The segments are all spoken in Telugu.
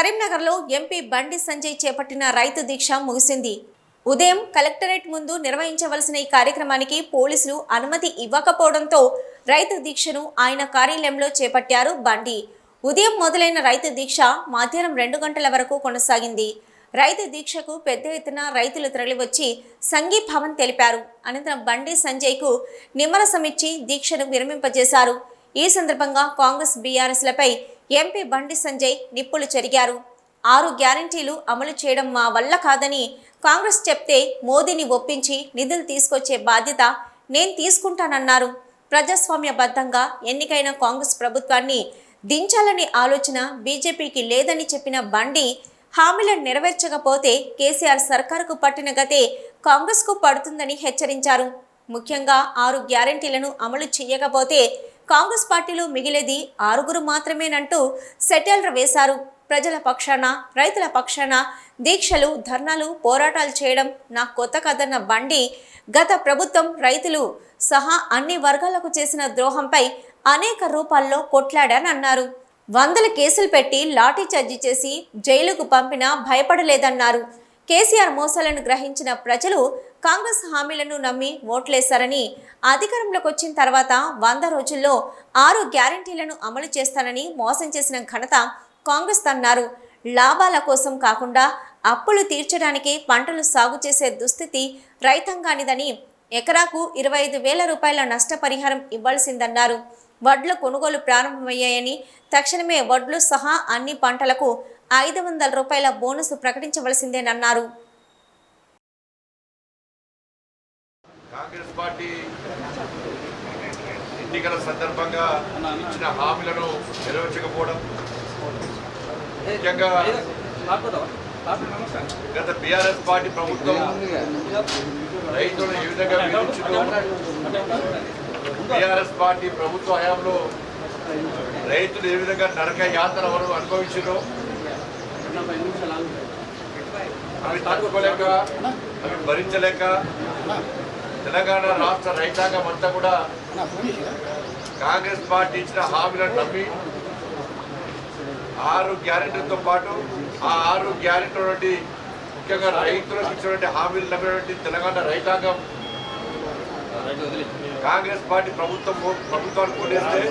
కరీంనగర్లో ఎంపీ బండి సంజయ్ చేపట్టిన రైతు దీక్ష ముగిసింది. ఉదయం కలెక్టరేట్ ముందు నిర్వహించవలసిన ఈ కార్యక్రమానికి పోలీసులు అనుమతి ఇవ్వకపోవడంతో రైతు దీక్షను ఆయన కార్యాలయంలో చేపట్టారు బండి. ఉదయం మొదలైన రైతు దీక్ష మధ్యాహ్నం రెండు గంటల వరకు కొనసాగింది. రైతు దీక్షకు పెద్ద ఎత్తున రైతులు తరలివచ్చి సంఘీభావం తెలిపారు. అనంతరం బండి సంజయ్కు నిమ్మరసమిచ్చి దీక్షను విరమింపజేశారు. ఈ సందర్భంగా కాంగ్రెస్ బీఆర్ఎస్లపై ఎంపీ బండి సంజయ్ నిప్పులు చెరిగారు. ఆరు గ్యారంటీలు అమలు చేయడం మా వల్ల కాదని కాంగ్రెస్ చెప్తే మోదీని ఒప్పించి నిధులు తీసుకొచ్చే బాధ్యత నేను తీసుకుంటానన్నారు. ప్రజాస్వామ్యబద్ధంగా ఎన్నికైన కాంగ్రెస్ ప్రభుత్వాన్ని దించాలనే ఆలోచన బీజేపీకి లేదని చెప్పిన బండి హామీలను నెరవేర్చకపోతే కేసీఆర్ సర్కారుకు పట్టిన గతే కాంగ్రెస్కు పడుతుందని హెచ్చరించారు. ముఖ్యంగా ఆరు గ్యారంటీలను అమలు చేయకపోతే కాంగ్రెస్ పార్టీలో మిగిలేది ఆరుగురు మాత్రమేనంటూ సెటిల్ర వేశారు. ప్రజల పక్షాన రైతుల పక్షాన దీక్షలు ధర్నాలు పోరాటాలు చేయడం నా కొత్త కథన్న బండి. గత ప్రభుత్వం రైతులు సహా అన్ని వర్గాలకు చేసిన ద్రోహంపై అనేక రూపాల్లో కొట్లాడానన్నారు వందల కేసులు పెట్టి లాఠీ చార్జి చేసి జైలుకు పంపినా భయపడలేదన్నారు. కేసీఆర్ మోసాలను గ్రహించిన ప్రజలు కాంగ్రెస్ హామీలను నమ్మి ఓట్లేశారని అధికారంలోకి వచ్చిన తర్వాత వంద రోజుల్లో ఆరు గ్యారంటీలను అమలు చేస్తానని మోసం చేసిన ఘనత కాంగ్రెస్ అన్నారు. లాభాల కోసం కాకుండా అప్పులు తీర్చడానికి పంటలు సాగు చేసే దుస్థితి రైతాంగానిదని ఎకరాకు ఇరవై ఐదు వేల రూపాయల నష్టపరిహారం ఇవ్వాల్సిందన్నారు. వడ్ల కొనుగోలు ప్రారంభమయ్యాయని తక్షణమే వడ్లు సహా అన్ని పంటలకు ఐదు వందల రూపాయల బోనస్ ప్రకటించవలసిందేనన్నారు. కాంగ్రెస్ పార్టీ ఎన్నికల సందర్భంగా ఇచ్చిన హామీలను నెరవేర్చకపోవడం ముఖ్యంగా గత బీఆర్ఎస్ పార్టీ ప్రభుత్వం రైతులను ఏ విధంగా బీఆర్ఎస్ పార్టీ ప్రభుత్వ హయాంలో రైతులు ఏ విధంగా నరక యాత్ర వరకు అనుభవించారో అవి తట్టుకోలేక అవి భరించలేక తెలంగాణ రాష్ట్ర రైతాంగం అంతా కూడా కాంగ్రెస్ పార్టీ ఇచ్చిన హామీలను నమ్మి ఆరు గ్యారెంటీలతో పాటు ఆ ఆరు గ్యారెంటీ నుండి ముఖ్యంగా రైతులకు ఇచ్చినటువంటి హామీలు నమ్మినటువంటి తెలంగాణ రైతాంగం కాంగ్రెస్ పార్టీ ప్రభుత్వం ప్రభుత్వాన్ని కొట్టేస్తే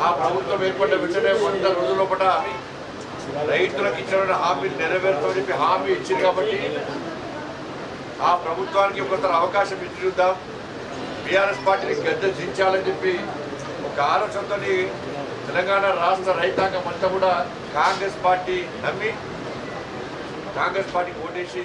ఆ ప్రభుత్వం ఏర్పడిన వెంటనే వంద రోజుల లోపల రైతులకు ఇచ్చినటువంటి హామీలు నెరవేరుతామని చెప్పి హామీ ఇచ్చింది కాబట్టి ఆ ప్రభుత్వానికి ఒకసారి అవకాశం ఇచ్చి చూద్దాం బీఆర్ఎస్ పార్టీని గద్దె దించాలని చెప్పి ఒక ఆలోచనతో తెలంగాణ రాష్ట్ర రైతాంగం అంతా కూడా కాంగ్రెస్ పార్టీ నమ్మి కాంగ్రెస్ పార్టీకి ఓటేసి